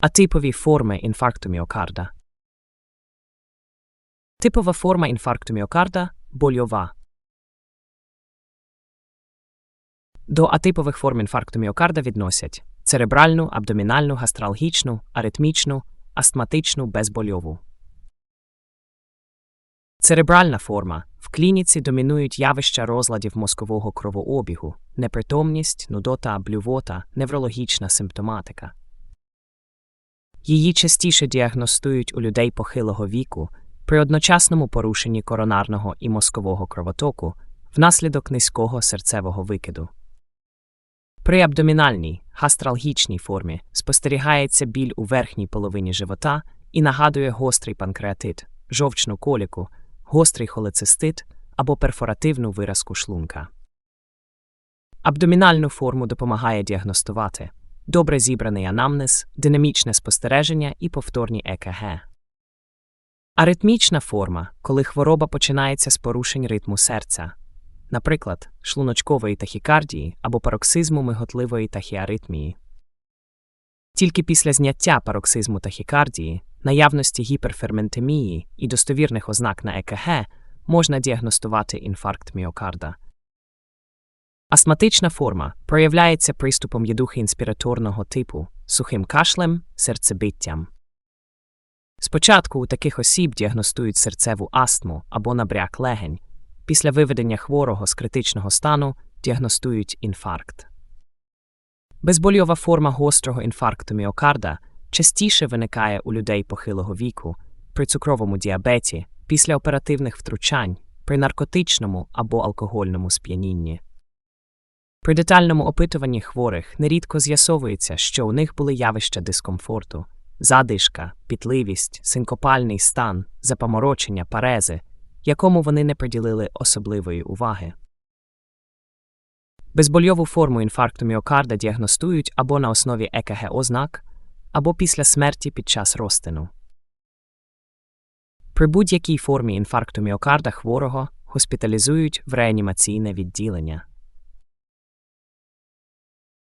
Атипові форми інфаркту міокарда. Типова форма інфаркту міокарда больова. До атипових форм інфаркту міокарда відносять церебральну, абдомінальну, гастралгічну, аритмічну, астматичну, безбольову. Церебральна форма в клініці домінують явища розладів мозкового кровообігу, непритомність, нудота, блювота, неврологічна симптоматика. Її частіше діагностують у людей похилого віку при одночасному порушенні коронарного і мозкового кровотоку внаслідок низького серцевого викиду. При абдомінальній гастралгічній формі спостерігається біль у верхній половині живота і нагадує гострий панкреатит, жовчну коліку, гострий холецистит або перфоративну виразку шлунка. Абдомінальну форму допомагає діагностувати добре зібраний анамнез, динамічне спостереження і повторні ЕКГ. Аритмічна форма, коли хвороба починається з порушень ритму серця, наприклад, шлуночкової тахікардії або пароксизму миготливої тахіаритмії. Тільки після зняття пароксизму тахікардії, наявності гіперферментемії і достовірних ознак на ЕКГ можна діагностувати інфаркт міокарда. Астматична форма проявляється приступом єдухи інспіраторного типу, сухим кашлем, серцебиттям. Спочатку у таких осіб діагностують серцеву астму або набряк легень. Після виведення хворого з критичного стану діагностують інфаркт. Безбольова форма гострого інфаркту міокарда частіше виникає у людей похилого віку, при цукровому діабеті, після оперативних втручань, при наркотичному або алкогольному сп'янінні. При детальному опитуванні хворих нерідко з'ясовується, що у них були явища дискомфорту, задишка, пітливість, синкопальний стан, запаморочення, парези, якому вони не приділили особливої уваги. Безбольову форму інфаркту міокарда діагностують або на основі ЕКГ ознак, або після смерті під час розтину. При будь-якій формі інфаркту міокарда хворого госпіталізують в реанімаційне відділення.